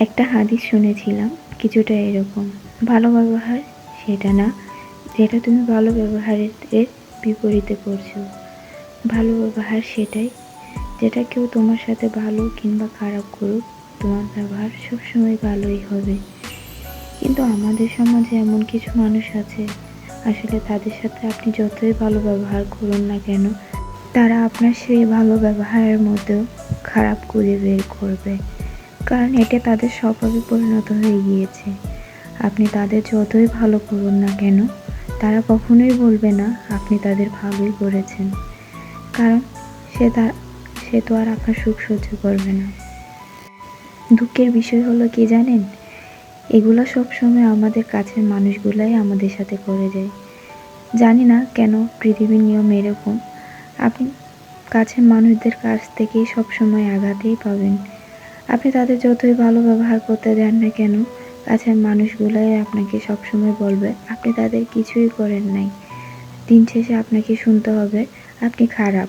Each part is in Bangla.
একটা হাদিস শুনেছিলাম, কিছুটা এরকম। ভালো ব্যবহার, সেটা না। যেটা তুমি ভালো ব্যবহারের বিপরীতে করছ। ভালো ব্যবহার সেটাই। যেটা কেউ তোমার সাথে ভালো কিংবা খারাপ করুক, তোমার ব্যবহার সবসময় ভালোই হবে। কিন্তু আমাদের সমাজে এমন কিছু মানুষ আছে, আসলে তাদের সাথে আপনি যতই ভালো ব্যবহার করুন না কেন, তারা আপনার সেই ভালো ব্যবহারের মধ্যেও খারাপ খুঁজে বের করবে। কারণ এটা তাদের স্বভাবে পরিণত হয়ে গিয়েছে। আপনি তাদের যতই ভালো করুন না কেন, তারা কখনোই বলবে না আপনি তাদের ভালোই করেছেন। কারণ সে তার সে তো আর আপনার সুখ সহ্য করবে না। দুঃখের বিষয় হলো কি জানেন? এগুলো সবসময় আমাদের কাছের মানুষগুলাই আমাদের সাথে করে যায়। জানি না কেন পৃথিবীর নিয়ম এরকম। আপনি কাছের মানুষদের কাছ থেকেই সবসময় আঘাতেই পাবেন। আপনি তাদের যতই ভালো ব্যবহার করতে দেন না কেন, কাছের মানুষগুলাই আপনাকে সবসময় বলবে, আপনি তাদের কিছুই করেন নাই। দিন শেষে আপনাকে শুনতে হবে, আপনি খারাপ।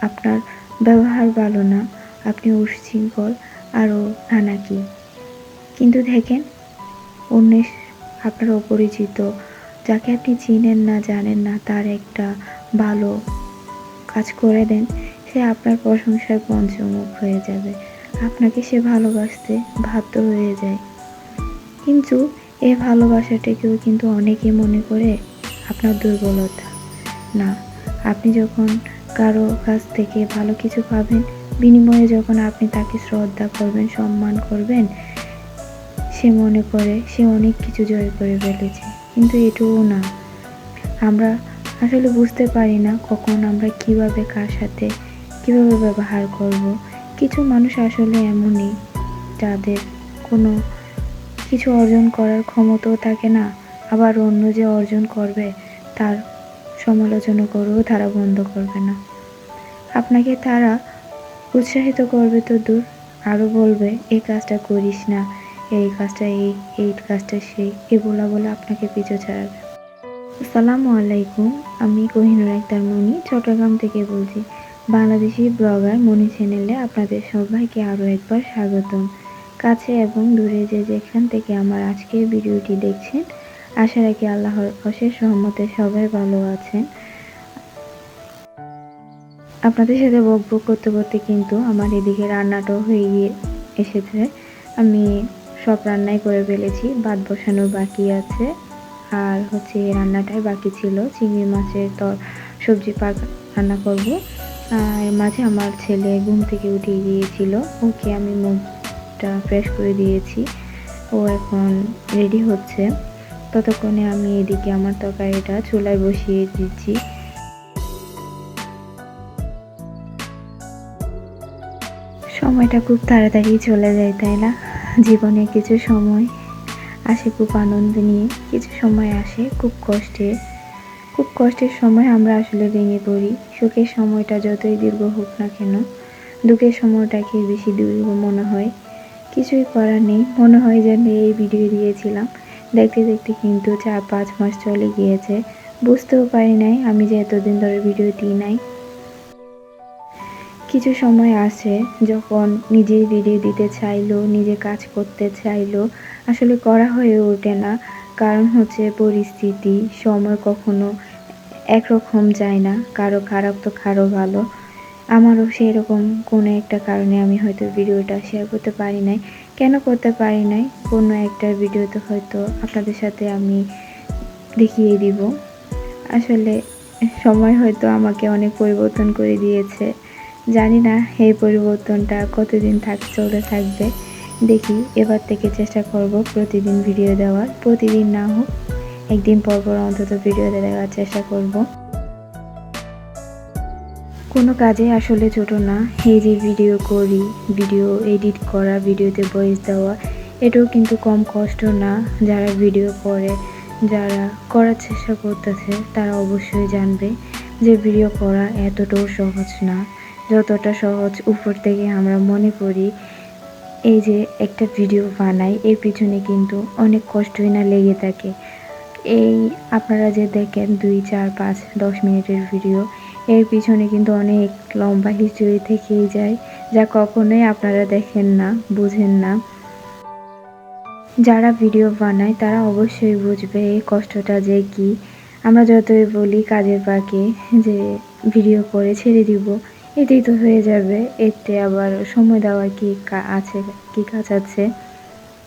আপনার ব্যবহার ভালো না, আপনি উশৃঙ্খল আরও নানা কি কিন্তু দেখেন, অন্যের আপনার অপরিচিত, যাকে আপনি চিনেন না, জানেন না, তার একটা ভালো কাজ করে দেন, সে আপনার প্রশংসায় পঞ্চমুখ হয়ে যাবে। আপনাকে সে ভালোবাসতে বাধ্য হয়ে যায়। কিন্তু এই ভালোবাসাটাকেও কিন্তু অনেকে মনে করে আপনার দুর্বলতা। না, আপনি যখন কারও কাছ থেকে ভালো কিছু পাবেন, বিনিময়ে যখন আপনি তাকে শ্রদ্ধা করবেন, সম্মান করবেন, সে মনে করে সে অনেক কিছু জয় করে ফেলেছে। কিন্তু এটুও না। আমরা আসলে বুঝতে পারি না কখন আমরা কীভাবে কার সাথে কীভাবে ব্যবহার করব কিছু মানুষ আসলে এমনই, যাদের কোনো কিছু অর্জন করার ক্ষমতাও থাকে না, আবার অন্য যে অর্জন করবে, তার সমালোচনা করেও তারা বন্ধ করবে না। আপনাকে তারা উৎসাহিত করবে তো দূর আরও বলবে এই কাজটা করিস না, এই কাজটা এই এই কাজটা সেই, এ বলা বলে আপনাকে পিছু ছাড়াবে। আসসালামু আলাইকুম, আমি কোহিনুর একতার মনি চট্টগ্রাম থেকে বলছি। বাংলাদেশি ব্লগার মনি চ্যানেলে আপনাদের সবাইকে আরও একবার স্বাগতম। কাছে এবং দূরে যে যেখান থেকে আমার আজকের ভিডিওটি দেখছেন, আশা রাখি আল্লাহর অশেষ সহমতে সবাই ভালো আছেন। আপনাদের সাথে বক বক করতে করতে কিন্তু আমার এদিকে রান্নাটাও হয়ে গিয়ে এসেছে। আমি সব রান্নাই করে ফেলেছি, ভাত বসানো বাকি আছে। আর হচ্ছে রান্নাটাই বাকি ছিল, চিংড়ি মাছের তর, সবজি পাক রান্না করব। আর মাঝে আমার ছেলে ঘুম থেকে উঠে গিয়েছিল ওকে আমি মুখটা ফ্রেশ করে দিয়েছি। ও এখন রেডি হচ্ছে। ততক্ষণে আমি এদিকে আমার তরকারিটা চুলায় বসিয়ে দিচ্ছি। সময়টা খুব তাড়াতাড়ি চলে যায়, তাই না? জীবনে কিছু সময় আসে, খুব আনন্দ নিয়ে। কিছু সময় আসে, খুব কষ্টে। খুব কষ্টের সময় আমরা আসলে ভেঙে পড়ি। সুখের সময়টা যতই দীর্ঘ হোক না কেন, দুঃখের সময়টাকে বেশি দীর্ঘ মনে হয়। কিছুই করার নেই। মনে হয় যেন এই ভিডিও দিয়েছিলাম। দেখতে দেখতে কিন্তু চার পাঁচ মাস চলে গিয়েছে। বুঝতেও পারি নাই আমি যে এতদিন ধরে ভিডিও দিই নাই। কিছু সময় আসে যখন নিজেই ভিডিও দিতে চাইলো, নিজে কাজ করতে চাইলো, আসলে করা হয়ে ওঠে না। কারণ হচ্ছে পরিস্থিতি, সময় কখনো একরকম যায় না, কারও খারাপ তো কারও ভালো। আমারও সেই রকম কোনো একটা কারণে আমি হয়তো ভিডিওটা শেয়ার করতে পারি নাই। কেন করতে পারি নাই? কোনো একটা ভিডিওতে হয়তো আপনাদের সাথে আমি দেখিয়ে দিব। আসলে সময় হয়তো আমাকে অনেক পরিবর্তন করে দিয়েছে। জানি না এই পরিবর্তনটা কতদিন থাক চলে থাকবে। দেখি, এবার থেকে চেষ্টা করব প্রতিদিন ভিডিও দেওয়ার। প্রতিদিন না হোক একদিন পর পর অন্তত ভিডিও দেখার চেষ্টা করব। কোনো কাজে আসলে ছোট না। এই যে ভিডিও করি ভিডিও এডিট করা ভিডিওতে ভয়েস দেওয়া, এটাও কিন্তু কম কষ্ট না। যারা ভিডিও করে, যারা করার চেষ্টা করতেছে, তারা অবশ্যই জানবে যে ভিডিও করা এতটাও সহজ না। যতটা সহজ উপর থেকে আমরা মনে করি, এই যে একটা ভিডিও বানাই, এর পিছনে কিন্তু অনেক কষ্টই না লেগে থাকে। এই আপনারা যে দেখেন দুই, চার, পাঁচ, দশ মিনিটের ভিডিও এর পিছনে কিন্তু অনেক লম্বা হিস্টোরি থেকেই যায়, যা কখনোই আপনারা দেখেন না, বুঝেন না। যারা ভিডিও বানায়, তারা অবশ্যই বুঝবে এই কষ্টটা যে কি। আমরা যতই বলি কাজের পাকে যে ভিডিও করে ছেড়ে দিব এটাই তো হয়ে যাবে। এতে আবার সময় দেওয়ার কি কা- আছে, কি কাজ আছে?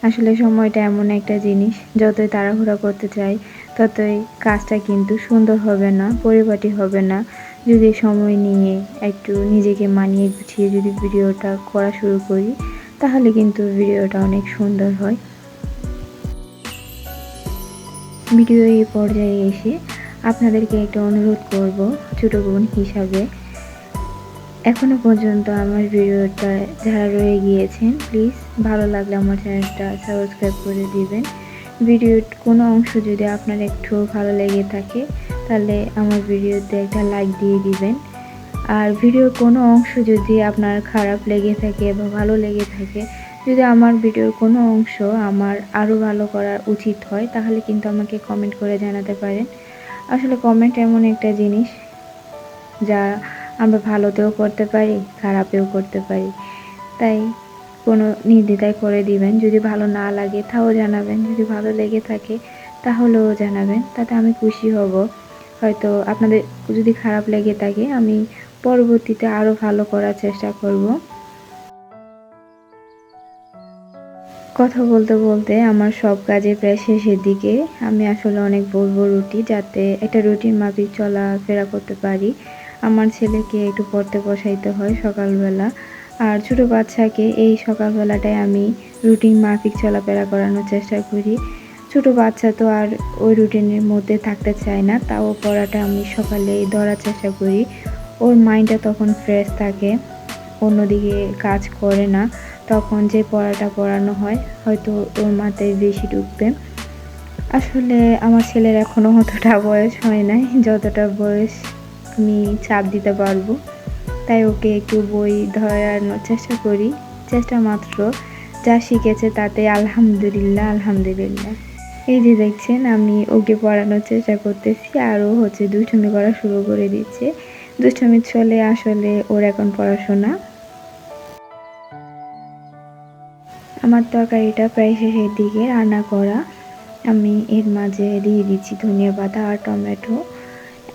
আসলে সময়টা এমন একটা জিনিস, যতই তাড়াহুড়া করতে চাই, ততই কাজটা কিন্তু সুন্দর হবে না, পরিপাটি হবে না। যদি সময় নিয়ে একটু নিজেকে মানিয়ে গুছিয়ে যদি ভিডিওটা করা শুরু করি, তাহলে কিন্তু ভিডিওটা অনেক সুন্দর হয়। ভিডিও এই পর্যায়ে এসে আপনাদেরকে একটা অনুরোধ করব, ছোটো বোন হিসাবে। এখনও পর্যন্ত আমার ভিডিওটা যারা রয়ে গিয়েছেন প্লিজ ভালো লাগলে আমার চ্যানেলটা সাবস্ক্রাইব করে দিবেন। ভিডিওর কোনো অংশ যদি আপনার একটু ভালো লেগে থাকে, তাহলে আমার ভিডিওতে একটা লাইক দিয়ে দিবেন। আর ভিডিওর কোনো অংশ যদি আপনার খারাপ লেগে থাকে বা ভালো লেগে থাকে, যদি আমার ভিডিওর কোনো অংশ আমার আরও ভালো করা উচিত হয়, তাহলে কিন্তু আমাকে কমেন্ট করে জানাতে পারেন। আসলে কমেন্ট এমন একটা জিনিস যা আমরা ভালোতেও করতে পারি, খারাপেও করতে পারি। তাই কোনো নির্দ্বিধায় করে দিবেন, যদি ভালো না লাগে তাও জানাবেন, যদি ভালো লেগে থাকে তাহলেও জানাবেন, তাতে আমি খুশি হব। হয়তো আপনাদের যদি খারাপ লেগে থাকে, আমি পরবর্তীতে আরও ভালো করার চেষ্টা করব। কথা বলতে বলতে আমার সব কাজে প্রায় শেষের দিকে। আমি আসলে অনেক বলব রুটি যাতে একটা রুটিন মাফিক চলাফেরা করতে পারি। আমার ছেলেকে একটু পড়তে বসাইতে হয় সকালবেলা। আর ছোটো বাচ্চাকে এই সকালবেলাটায় আমি রুটিন মাফিক চলাফেরা করানোর চেষ্টা করি। ছোটো বাচ্চা তো আর ওই রুটিনের মধ্যে থাকতে চায় না, তাও পড়াটা আমি সকালে ধরার চেষ্টা করি। ওর মাইন্ডটা তখন ফ্রেশ থাকে, অন্যদিকে কাজ করে না, তখন যে পড়াটা পড়ানো হয়, হয়তো ওর মাথায় বেশি ঢুকবে। আসলে আমার ছেলের এখনও অতটা বয়স হয় নাই, যতটা বয়স আমি চাপ দিতে পারব। তাই ওকে একটু বই ধরানোর চেষ্টা করি। চেষ্টা মাত্র। যা শিখেছে তাতে আলহামদুলিল্লাহ আলহামদুলিল্লাহ। এই যে দেখছেন, আমি ওকে পড়ানোর চেষ্টা করতেছি। আর ও হচ্ছে দুষ্টুমি করা শুরু করে দিচ্ছে দুষ্টুমির চলে আসলে ওর এখন পড়াশোনা। আমার তরকারিটা প্রায় শেষের দিকে রান্না করা। আমি এর মাঝে দিয়ে দিচ্ছি ধনিয়া পাতা আর টমেটো।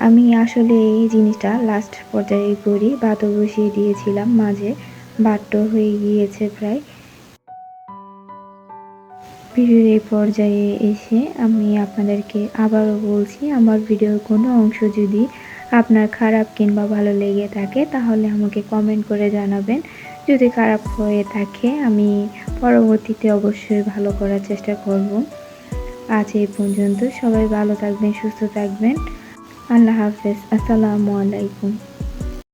আমি আসলে এই জিনিসটা লাস্ট পর্যায়ে করি, ভাতও বসিয়ে দিয়েছিলাম, মাঝে ভাতটা হয়ে গিয়েছে প্রায়। ভিডিওর এই পর্যায়ে এসে আমি আপনাদেরকে আবারও বলছি, আমার ভিডিওর কোনো অংশ যদি আপনার খারাপ কিংবা ভালো লেগে থাকে, তাহলে আমাকে কমেন্ট করে জানাবেন। যদি খারাপ হয়ে থাকে, আমি পরবর্তীতে অবশ্যই ভালো করার চেষ্টা করব। আজ এই পর্যন্ত সবাই ভালো থাকবেন, সুস্থ থাকবেন। আল্লাহ হাফেজ আসসালামু আলাইকুম